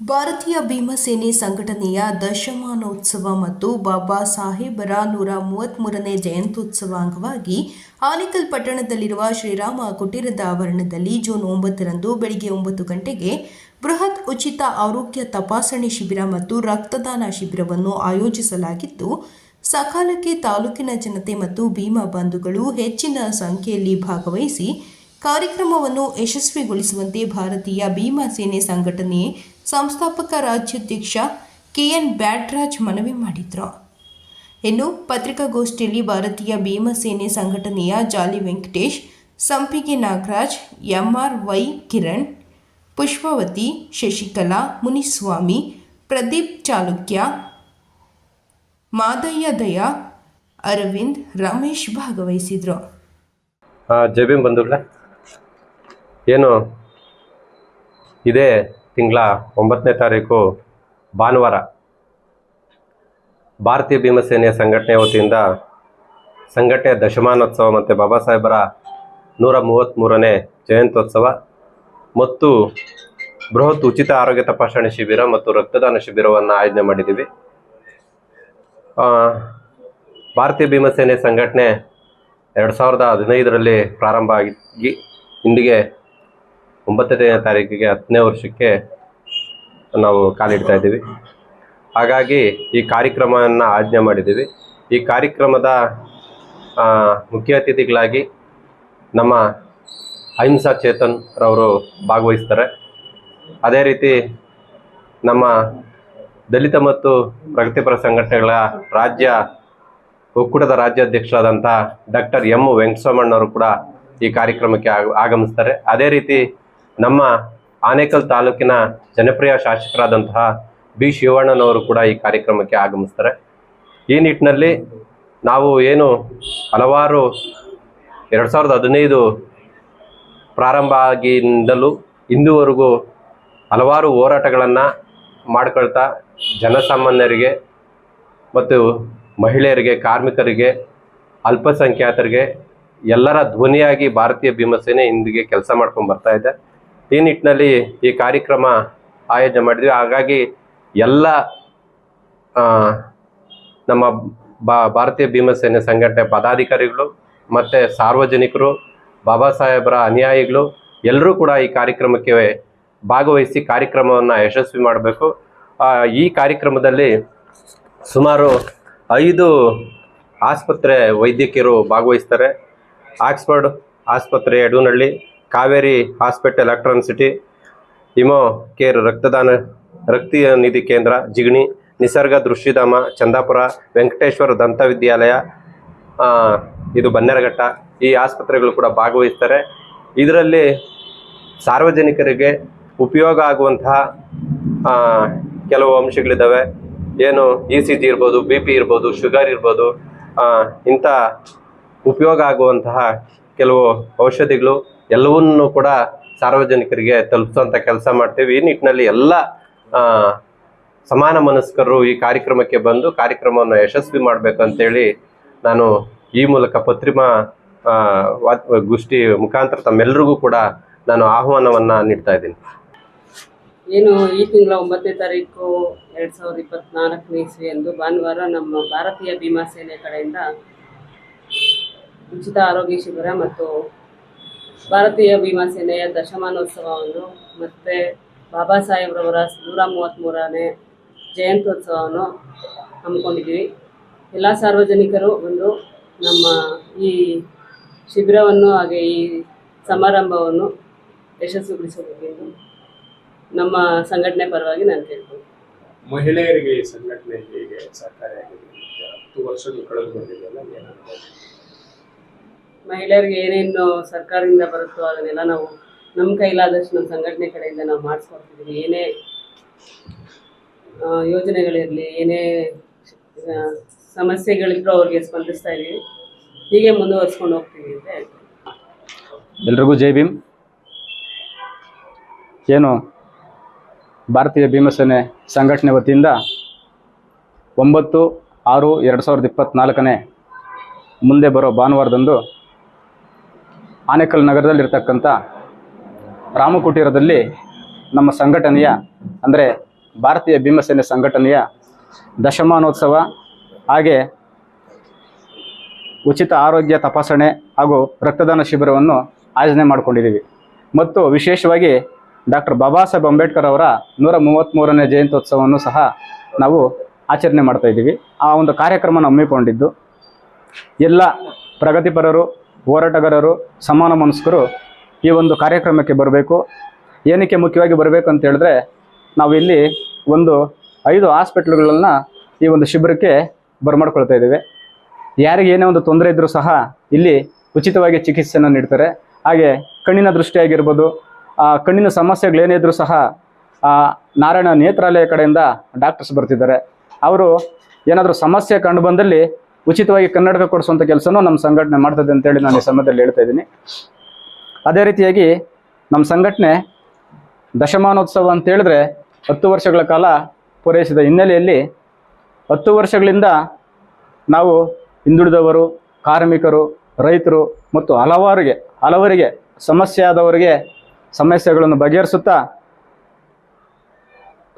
ಭಾರತೀಯ ಭೀಮಸೇನೆ ಸಂಘಟನೆಯ ದಶಮಾನೋತ್ಸವ ಮತ್ತು ಬಾಬಾ ಸಾಹೇಬರ ನೂರ ಮೂವತ್ತ್ಮೂರನೇ ಜಯಂತ್ಯುತ್ಸವ ಅಂಗವಾಗಿ ಆನೇಕಲ್ ಪಟ್ಟಣದಲ್ಲಿರುವ ಶ್ರೀರಾಮ ಕುಟೀರದ ಆವರಣದಲ್ಲಿ ಜೂನ್ ಒಂಬತ್ತರಂದು ಬೆಳಗ್ಗೆ ಒಂಬತ್ತು ಗಂಟೆಗೆ ಬೃಹತ್ ಉಚಿತ ಆರೋಗ್ಯ ತಪಾಸಣೆ ಶಿಬಿರ ಮತ್ತು ರಕ್ತದಾನ ಶಿಬಿರವನ್ನು ಆಯೋಜಿಸಲಾಗಿದ್ದು, ಸಕಾಲಕ್ಕೆ ತಾಲೂಕಿನ ಜನತೆ ಮತ್ತು ಭೀಮಾ ಬಂಧುಗಳು ಹೆಚ್ಚಿನ ಸಂಖ್ಯೆಯಲ್ಲಿ ಭಾಗವಹಿಸಿ ಕಾರ್ಯಕ್ರಮವನ್ನು ಯಶಸ್ವಿಗೊಳಿಸುವಂತೆ ಭಾರತೀಯ ಭೀಮಾ ಸೇನೆ ಸಂಘಟನೆ ಸಂಸ್ಥಾಪಕ ರಾಜ್ಯಾಧ್ಯಕ್ಷ ಕೆ ಎನ್ ಬ್ಯಾಟ್ರಾಜ್ ಮನವಿ ಮಾಡಿದ್ರು. ಇನ್ನು ಪತ್ರಿಕಾಗೋಷ್ಠಿಯಲ್ಲಿ ಭಾರತೀಯ ಭೀಮಸೇನೆ ಸಂಘಟನೆಯ ಜಾಲಿ ವೆಂಕಟೇಶ್, ಸಂಪಿಗೆ ನಾಗರಾಜ್, ಎಂಆರ್ ವೈ ಕಿರಣ್, ಪುಷ್ಪವತಿ ಶಶಿಕಲಾ, ಮುನಿಸ್ವಾಮಿ, ಪ್ರದೀಪ್ ಚಾಲುಕ್ಯ, ಮಾದಯ್ಯ ದಯಾ, ಅರವಿಂದ್, ರಮೇಶ್ ಭಾಗವಹಿಸಿದ್ರು. ಜೈ ಭೀಮ್ ಏನು? ಇದೇ ತಿಂಗಳ ಒಂಬತ್ತನೇ ತಾರೀಕು ಭಾನುವಾರ. ಭಾರತೀಯ ಭೀಮಸೇನೆಯ ಸಂಘಟನೆಯ ವತಿಯಿಂದ ಸಂಘಟನೆಯ ದಶಮಾನೋತ್ಸವ ಮತ್ತು ಬಾಬಾ ಸಾಹೇಬರ ನೂರ ಮೂವತ್ತ್ಮೂರನೇ ಜಯಂತ್ಯೋತ್ಸವ ಮತ್ತು ಬೃಹತ್ ಉಚಿತ ಆರೋಗ್ಯ ತಪಾಸಣೆ ಶಿಬಿರ ಮತ್ತು ರಕ್ತದಾನ ಶಿಬಿರವನ್ನು ಆಯೋಜನೆ ಮಾಡಿದ್ದೀವಿ. ಭಾರತೀಯ ಭೀಮಸೇನೆ ಸಂಘಟನೆ ಎರಡು ಸಾವಿರದ ಹದಿನೈದರಲ್ಲಿ ಪ್ರಾರಂಭ ಆಗಿ ಇಂದಿಗೆ ಒಂಬತ್ತನೇ ತಾರೀಕಿಗೆ ಹತ್ತನೇ ವರ್ಷಕ್ಕೆ ನಾವು ಕಾಲಿಡ್ತಾ ಇದ್ದೀವಿ. ಹಾಗಾಗಿ ಈ ಕಾರ್ಯಕ್ರಮವನ್ನು ಆಜ್ಞೆ ಮಾಡಿದ್ದೀವಿ. ಈ ಕಾರ್ಯಕ್ರಮದ ಮುಖ್ಯ ಅತಿಥಿಗಳಾಗಿ ನಮ್ಮ ಅಹಿಂಸಾ ಚೇತನ್ ರವರು ಭಾಗವಹಿಸ್ತಾರೆ. ಅದೇ ರೀತಿ ನಮ್ಮ ದಲಿತ ಮತ್ತು ಪ್ರಗತಿಪರ ಸಂಘಟನೆಗಳ ರಾಜ್ಯ, ಒಕ್ಕೂಟದ ರಾಜ್ಯಾಧ್ಯಕ್ಷರಾದಂಥ ಡಾಕ್ಟರ್ ಎಂ ವೆಂಕಟಸ್ವಾಮಣ್ಣವರು ಕೂಡ ಈ ಕಾರ್ಯಕ್ರಮಕ್ಕೆ ಆಗ, ಆಗಮಿಸ್ತಾರೆ. ಅದೇ ರೀತಿ ನಮ್ಮ ಆನೇಕಲ್ ತಾಲೂಕಿನ ಜನಪ್ರಿಯ ಶಾಸಕರಾದಂತಹ ಬಿ ಶಿವಣ್ಣನವರು ಕೂಡ ಈ ಕಾರ್ಯಕ್ರಮಕ್ಕೆ ಆಗಮಿಸ್ತಾರೆ. ಈ ನಿಟ್ಟಿನಲ್ಲಿ ನಾವು ಏನು ಹಲವಾರು ಎರಡು ಸಾವಿರದ ಹದಿನೈದು ಪ್ರಾರಂಭ ಆಗಿಂದಲೂ ಇಂದುವರೆಗೂ ಹಲವಾರು ಹೋರಾಟಗಳನ್ನು ಮಾಡ್ಕೊಳ್ತಾ ಜನಸಾಮಾನ್ಯರಿಗೆ ಮತ್ತು ಮಹಿಳೆಯರಿಗೆ, ಕಾರ್ಮಿಕರಿಗೆ, ಅಲ್ಪಸಂಖ್ಯಾತರಿಗೆ ಎಲ್ಲರ ಧ್ವನಿಯಾಗಿ ಭಾರತೀಯ ಭೀಮಸೇನೆ ಇಂದಿಗೆ ಕೆಲಸ ಮಾಡ್ಕೊಂಡು ಬರ್ತಾ ಇದೆ. ಈ ನಿಟ್ಟಿನಲ್ಲಿ ಈ ಕಾರ್ಯಕ್ರಮ ಆಯೋಜನೆ ಮಾಡಿದ್ವಿ. ಹಾಗಾಗಿ ಎಲ್ಲ ನಮ್ಮ ಭಾರತೀಯ ಭೀಮಸೇನೆ ಸಂಘಟನೆ ಪದಾಧಿಕಾರಿಗಳು ಮತ್ತು ಸಾರ್ವಜನಿಕರು, ಬಾಬಾ ಸಾಹೇಬರ ಅನುಯಾಯಿಗಳು ಎಲ್ಲರೂ ಕೂಡ ಈ ಕಾರ್ಯಕ್ರಮಕ್ಕೆ ಭಾಗವಹಿಸಿ ಕಾರ್ಯಕ್ರಮವನ್ನು ಯಶಸ್ವಿ ಮಾಡಬೇಕು. ಈ ಕಾರ್ಯಕ್ರಮದಲ್ಲಿ ಸುಮಾರು ಐದು ಆಸ್ಪತ್ರೆ ವೈದ್ಯಕೀಯರು ಭಾಗವಹಿಸ್ತಾರೆ. ಆಕ್ಸ್ಫರ್ಡ್ ಆಸ್ಪತ್ರೆ Yadunahalli Kaveri hospital Electron City Emo Care ರಕ್ತದಾನ, ರಕ್ತ ನಿಧಿ ಕೇಂದ್ರ, ಜಿಗಣಿ, ನಿಸರ್ಗ ದೃಶ್ಯಧಾಮ, ಚಂದಾಪುರ, ವೆಂಕಟೇಶ್ವರ ದಂತ ವಿದ್ಯಾಲಯ ಇದು ಬನ್ನೇರಘಟ್ಟ, ಈ ಆಸ್ಪತ್ರೆಗಳು ಕೂಡ ಭಾಗವಹಿಸ್ತಾರೆ. ಇದರಲ್ಲಿ ಸಾರ್ವಜನಿಕರಿಗೆ ಉಪಯೋಗ ಆಗುವಂತಹ ಕೆಲವು ಅಂಶಗಳಿದ್ದಾವೆ. ಏನು ಇ ಸಿ ಜಿ ಇರ್ಬೋದು, ಬಿ ಪಿ ಇರ್ಬೋದು, ಶುಗರ್ ಇರ್ಬೋದು ಇಂಥ ಉಪಯೋಗ ಆಗುವಂತಹ ಕೆಲವು ಔಷಧಿಗಳು ಎಲ್ಲವನ್ನೂ ಕೂಡ ಸಾರ್ವಜನಿಕರಿಗೆ ತಲುಪಿಸುವಂಥ ಕೆಲಸ ಮಾಡ್ತೀವಿ. ಈ ನಿಟ್ಟಿನಲ್ಲಿ ಎಲ್ಲ ಸಮಾನ ಮನಸ್ಕರು ಈ ಕಾರ್ಯಕ್ರಮಕ್ಕೆ ಬಂದು ಕಾರ್ಯಕ್ರಮವನ್ನು ಯಶಸ್ವಿ ಮಾಡಬೇಕಂತೇಳಿ ನಾನು ಈ ಮೂಲಕ ಪತ್ರಿಮಾ ಗೋಷ್ಠಿ ಮುಖಾಂತರ ತಮ್ಮೆಲ್ಲರಿಗೂ ಕೂಡ ನಾನು ಆಹ್ವಾನವನ್ನು ನೀಡ್ತಾ ಇದ್ದೀನಿ. ಏನು, ಈ ತಿಂಗಳ ಒಂಬತ್ತನೇ ತಾರೀಕು ಎರಡು ಸಾವಿರದ ಇಪ್ಪತ್ನಾಲ್ಕನೇ ಇಸ್ವಿಯಂದು ಭಾನುವಾರ ನಮ್ಮ ಭಾರತೀಯ ಭೀಮಾ ಸೇನೆ ಕಡೆಯಿಂದ ಉಚಿತ ಆರೋಗ್ಯ ಶಿಬಿರ ಮತ್ತು ಭಾರತೀಯ ಭೀಮಾ ಸೇನೆಯ ದಶಮಾನೋತ್ಸವವನ್ನು ಮತ್ತು ಬಾಬಾ ಸಾಹೇಬ್ರವರ ನೂರ ಮೂವತ್ತ್ಮೂರನೇ ಜಯಂತ್ಯೋತ್ಸವವನ್ನು ಹಮ್ಮಿಕೊಂಡಿದ್ದೀವಿ. ಎಲ್ಲ ಸಾರ್ವಜನಿಕರು ಒಂದು ನಮ್ಮ ಈ ಶಿಬಿರವನ್ನು ಹಾಗೆ ಈ ಸಮಾರಂಭವನ್ನು ಯಶಸ್ವಿಗೊಳಿಸಬೇಕೆಂದು ನಮ್ಮ ಸಂಘಟನೆ ಪರವಾಗಿ ನಾನು ಕೇಳ್ತೀನಿ. ಮಹಿಳೆಯರಿಗೆ ಈ ಸಂಘಟನೆ ಹೇಗೆ ಸಹಕಾರಿಯಾಗಿದೆ? ಹತ್ತು ವರ್ಷಗಳು ಕಳೆದು ಬಂದಿದೆಯಲ್ಲ ಏನಾದ್ರು ಮಹಿಳೆಯರಿಗೆ ಏನೇನು ಸರ್ಕಾರದಿಂದ ಬರುತ್ತೋ ಅದನ್ನೆಲ್ಲ ನಾವು ನಮ್ಮ ಕೈಲಾದಷ್ಟು ನಮ್ಮ ಸಂಘಟನೆ ಕಡೆಯಿಂದ ನಾವು ಮಾಡಿಸ್ಕೊಡ್ತಿದ್ದೀವಿ ಏನೇ ಯೋಜನೆಗಳಿರಲಿ, ಏನೇ ಸಮಸ್ಯೆಗಳಿದ್ರು ಅವ್ರಿಗೆ ಸ್ಪಂದಿಸ್ತಾ ಇದ್ದೀವಿ ಹೀಗೆ ಮುಂದುವರಿಸ್ಕೊಂಡು ಹೋಗ್ತೀವಿ ಅಂತ ಹೇಳ್ತೀವಿ ಎಲ್ರಿಗೂ ಜೈ ಭೀಮ್. ಏನು, ಭಾರತೀಯ ಭೀಮಸೇನೆ ಸಂಘಟನೆ ವತಿಯಿಂದ ಒಂಬತ್ತು ಆರು ಎರಡು ಸಾವಿರದ ಇಪ್ಪತ್ತ್ನಾಲ್ಕನೇ ಮುಂದೆ ಬರೋ ಭಾನುವಾರದಂದು ಆನೇಕಲ್ ನಗರದಲ್ಲಿರ್ತಕ್ಕಂಥ ರಾಮಕುಟೀರದಲ್ಲಿ ನಮ್ಮ ಸಂಘಟನೆಯ, ಅಂದರೆ ಭಾರತೀಯ ಭೀಮಸೇನೆ ಸಂಘಟನೆಯ ದಶಮಾನೋತ್ಸವ ಹಾಗೆ ಉಚಿತ ಆರೋಗ್ಯ ತಪಾಸಣೆ ಹಾಗೂ ರಕ್ತದಾನ ಶಿಬಿರವನ್ನು ಆಯೋಜನೆ ಮಾಡಿಕೊಂಡಿದ್ದೀವಿ. ಮತ್ತು ವಿಶೇಷವಾಗಿ ಡಾಕ್ಟರ್ ಬಾಬಾ ಸಾಹೇಬ್ ಅಂಬೇಡ್ಕರ್ ಅವರ ನೂರ ಮೂವತ್ತ್ಮೂರನೇ ಜಯಂತ್ಯೋತ್ಸವವನ್ನು ಸಹ ನಾವು ಆಚರಣೆ ಮಾಡ್ತಾಯಿದ್ದೀವಿ ಆ ಒಂದು ಕಾರ್ಯಕ್ರಮನ ಹಮ್ಮಿಕೊಂಡಿದ್ದು ಎಲ್ಲ ಪ್ರಗತಿಪರರು ಹೋರಾಟಗಾರರು, ಸಮಾನ ಮನಸ್ಕರು ಈ ಒಂದು ಕಾರ್ಯಕ್ರಮಕ್ಕೆ ಬರಬೇಕು. ಏನಕ್ಕೆ ಮುಖ್ಯವಾಗಿ ಬರಬೇಕು ಅಂತ ಹೇಳಿದ್ರೆ, ನಾವು ಇಲ್ಲಿ ಒಂದು ಐದು ಹಾಸ್ಪಿಟ್ಲ್ಗಳನ್ನ ಈ ಒಂದು ಶಿಬಿರಕ್ಕೆ ಬರಮಾಡ್ಕೊಳ್ತಾ ಇದ್ದೇವೆ. ಯಾರಿಗೆ ಏನೇ ಒಂದು ತೊಂದರೆ ಇದ್ದರೂ ಸಹ ಇಲ್ಲಿ ಉಚಿತವಾಗಿ ಚಿಕಿತ್ಸೆಯನ್ನು ನೀಡ್ತಾರೆ. ಹಾಗೆ ಕಣ್ಣಿನ ದೃಷ್ಟಿಯಾಗಿರ್ಬೋದು, ಆ ಕಣ್ಣಿನ ಸಮಸ್ಯೆಗಳೇನೇ ಇದ್ದರೂ ಸಹ ನಾರಾಯಣ ನೇತ್ರಾಲಯ ಕಡೆಯಿಂದ ಡಾಕ್ಟರ್ಸ್ ಬರ್ತಿದ್ದಾರೆ. ಅವರು ಏನಾದರೂ ಸಮಸ್ಯೆ ಕಂಡು ಬಂದಲ್ಲಿ ಉಚಿತವಾಗಿ ಕನ್ನಡಕ ಕೊಡಿಸುವಂಥ ಕೆಲಸನೂ ನಮ್ಮ ಸಂಘಟನೆ ಮಾಡ್ತದೆ ಅಂತೇಳಿ ನಾನು ಈ ಸಮಯದಲ್ಲಿ ಹೇಳ್ತಾ ಇದ್ದೀನಿ. ಅದೇ ರೀತಿಯಾಗಿ ನಮ್ಮ ಸಂಘಟನೆ ದಶಮಾನೋತ್ಸವ ಅಂತ ಹೇಳಿದ್ರೆ ಹತ್ತು ವರ್ಷಗಳ ಕಾಲ ಪೂರೈಸಿದ ಹಿನ್ನೆಲೆಯಲ್ಲಿ ಹತ್ತು ವರ್ಷಗಳಿಂದ ನಾವು ಹಿಂದುಳಿದವರು, ಕಾರ್ಮಿಕರು, ರೈತರು ಮತ್ತು ಹಲವಾರಿಗೆ, ಹಲವರಿಗೆ, ಸಮಸ್ಯೆ ಆದವರಿಗೆ ಸಮಸ್ಯೆಗಳನ್ನು ಬಗೆಹರಿಸುತ್ತಾ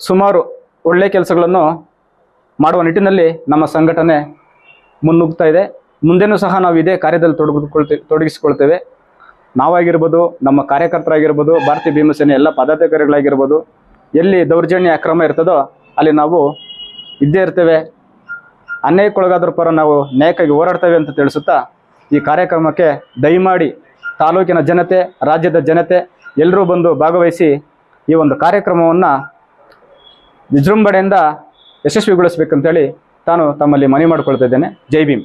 ಸುಮಾರು ಒಳ್ಳೆಯ ಕೆಲಸಗಳನ್ನು ಮಾಡುವ ನಿಟ್ಟಿನಲ್ಲಿ ನಮ್ಮ ಸಂಘಟನೆ ಮುನ್ನುಗ್ತಾ ಇದೆ. ಮುಂದೆನೂ ಸಹ ನಾವು ಇದೇ ಕಾರ್ಯದಲ್ಲಿ ತೊಡಗಿಸ್ಕೊಳ್ತೇವೆ ತೊಡಗಿಸಿಕೊಳ್ತೇವೆ. ನಾವಾಗಿರ್ಬೋದು, ನಮ್ಮ ಕಾರ್ಯಕರ್ತರಾಗಿರ್ಬೋದು, ಭಾರತೀಯ ಭೀಮಸೇನೆ ಎಲ್ಲ ಪದಾಧಿಕಾರಿಗಳಾಗಿರ್ಬೋದು, ಎಲ್ಲಿ ದೌರ್ಜನ್ಯ ಅಕ್ರಮ ಇರ್ತದೋ ಅಲ್ಲಿ ನಾವು ಇದ್ದೇ ಇರ್ತೇವೆ. ಅನ್ಯಾಯಕ್ಕೊಳಗಾದ್ರ ಪರ ನಾವು ನ್ಯಾಯಕ್ಕಾಗಿ ಹೋರಾಡ್ತೇವೆ ಅಂತ ತಿಳಿಸುತ್ತಾ ಈ ಕಾರ್ಯಕ್ರಮಕ್ಕೆ ದಯಮಾಡಿ ತಾಲೂಕಿನ ಜನತೆ, ರಾಜ್ಯದ ಜನತೆ ಎಲ್ಲರೂ ಬಂದು ಭಾಗವಹಿಸಿ ಈ ಒಂದು ಕಾರ್ಯಕ್ರಮವನ್ನು ವಿಜೃಂಭಣೆಯಿಂದ ಯಶಸ್ವಿಗೊಳಿಸಬೇಕಂತೇಳಿ ತಾನು ತಮ್ಮಲ್ಲಿ ಮನವಿ ಮಾಡಿಕೊಳ್ತಾ ಇದ್ದೇನೆ ಜೈ ಭೀಮ್.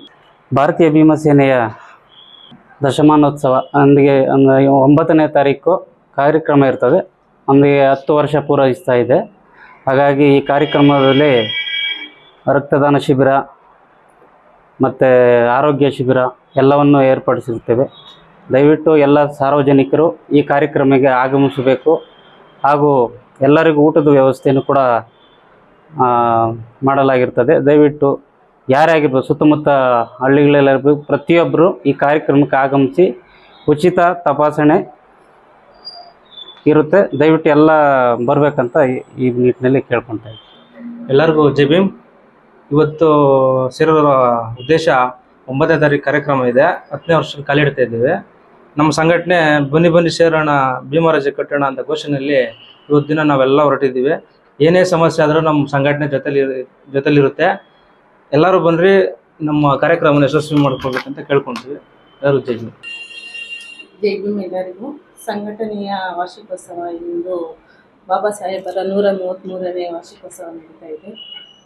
ಭಾರತೀಯ ಭೀಮಸೇನೆಯ ದಶಮಾನೋತ್ಸವ, ಅಂದಿಗೆ ಒಂಬತ್ತನೇ ತಾರೀಕು ಕಾರ್ಯಕ್ರಮ ಇರ್ತದೆ. ಅಂದಿಗೆ ಹತ್ತು ವರ್ಷ ಪೂರೈಸ್ತಾ ಇದೆ. ಹಾಗಾಗಿ ಈ ಕಾರ್ಯಕ್ರಮದಲ್ಲಿ ರಕ್ತದಾನ ಶಿಬಿರ ಮತ್ತು ಆರೋಗ್ಯ ಶಿಬಿರ ಎಲ್ಲವನ್ನು ಏರ್ಪಡಿಸಿರ್ತೇವೆ. ದಯವಿಟ್ಟು ಎಲ್ಲ ಸಾರ್ವಜನಿಕರು ಈ ಕಾರ್ಯಕ್ರಮಕ್ಕೆ ಆಗಮಿಸಬೇಕು. ಹಾಗೂ ಎಲ್ಲರಿಗೂ ಊಟದ ವ್ಯವಸ್ಥೆಯನ್ನು ಕೂಡ ಮಾಡಲಾಗಿರ್ತದೆ. ದಯವಿಟ್ಟು ಯಾರೇ ಆಗಿರ್ಬೋದು ಸುತ್ತಮುತ್ತ ಹಳ್ಳಿಗಳಲ್ಲಿರ್ಬೋದು ಪ್ರತಿಯೊಬ್ಬರು ಈ ಕಾರ್ಯಕ್ರಮಕ್ಕೆ ಆಗಮಿಸಿ ಉಚಿತ ತಪಾಸಣೆ ಇರುತ್ತೆ. ದಯವಿಟ್ಟು ಎಲ್ಲ ಬರಬೇಕಂತ ಈ- ನಿಟ್ಟಿನಲ್ಲಿ ಕೇಳ್ಕೊತಾ ಇದ್ದೀನಿ. ಎಲ್ಲರಿಗೂ ಜೈ ಭೀಮ್. ಇವತ್ತು ಸೇರಿರೋ ಉದ್ದೇಶ ಒಂಬತ್ತನೇ ತಾರೀಕು ಕಾರ್ಯಕ್ರಮ ಇದೆ. ಹತ್ತನೇ ವರ್ಷಕ್ಕೆ ಕಾಲಿಡ್ತಾ ಇದ್ದೀವಿ. ನಮ್ಮ ಸಂಘಟನೆ ಬನ್ನಿ ಬನ್ನಿ ಸೇರೋಣ ಭೀಮರಾಜ ಕಟ್ಟೋಣ ಅಂತ ಘೋಷಣೆಯಲ್ಲಿ ಇವತ್ತು ದಿನ ನಾವೆಲ್ಲ ಹೊರಟಿದ್ದೀವಿ. ಏನೇ ಸಮಸ್ಯೆ ಆದರೂ ನಮ್ಮ ಸಂಘಟನೆ ಜೊತೆಲಿ ಜೊತೆಲಿರುತ್ತೆ. ಎಲ್ಲರೂ ಬನ್ನಿರಿ ನಮ್ಮ ಕಾರ್ಯಕ್ರಮನ ಯಶಸ್ವಿ ಮಾಡ್ಕೋಬೇಕಂತ ಕೇಳ್ಕೊತೀವಿ. ಎಲ್ಲರೂ ಜೈ ಎಲ್ಲರಿಗೂ. ಸಂಘಟನೆಯ ವಾರ್ಷಿಕೋತ್ಸವ ಇಂದು ಬಾಬಾ ಸಾಹೇಬರ ನೂರ ಮೂವತ್ತ್ಮೂರನೇ ವಾರ್ಷಿಕೋತ್ಸವ ನಡೀತಾ ಇದೆ.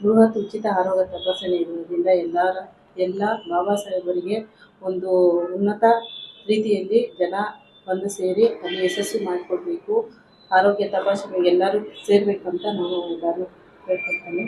ಬೃಹತ್ ಉಚಿತ ಆರೋಗ್ಯ ತಪಾಸಣೆ ಇರುವುದರಿಂದ ಎಲ್ಲರ, ಎಲ್ಲ ಬಾಬಾ ಸಾಹೇಬರಿಗೆ ಒಂದು ಉನ್ನತ ರೀತಿಯಲ್ಲಿ ಜನ ಬಂದು ಸೇರಿ ಅದನ್ನು ಯಶಸ್ವಿ ಮಾಡಿಕೊಡ್ಬೇಕು. ಆರೋಗ್ಯ ತಪಾಸಣೆಗೆ ಎಲ್ಲರೂ ಸೇರಬೇಕು ಅಂತ ನಾನು ಎಲ್ಲರೂ ಕೇಳ್ಕೊಳ್ತೇನೆ.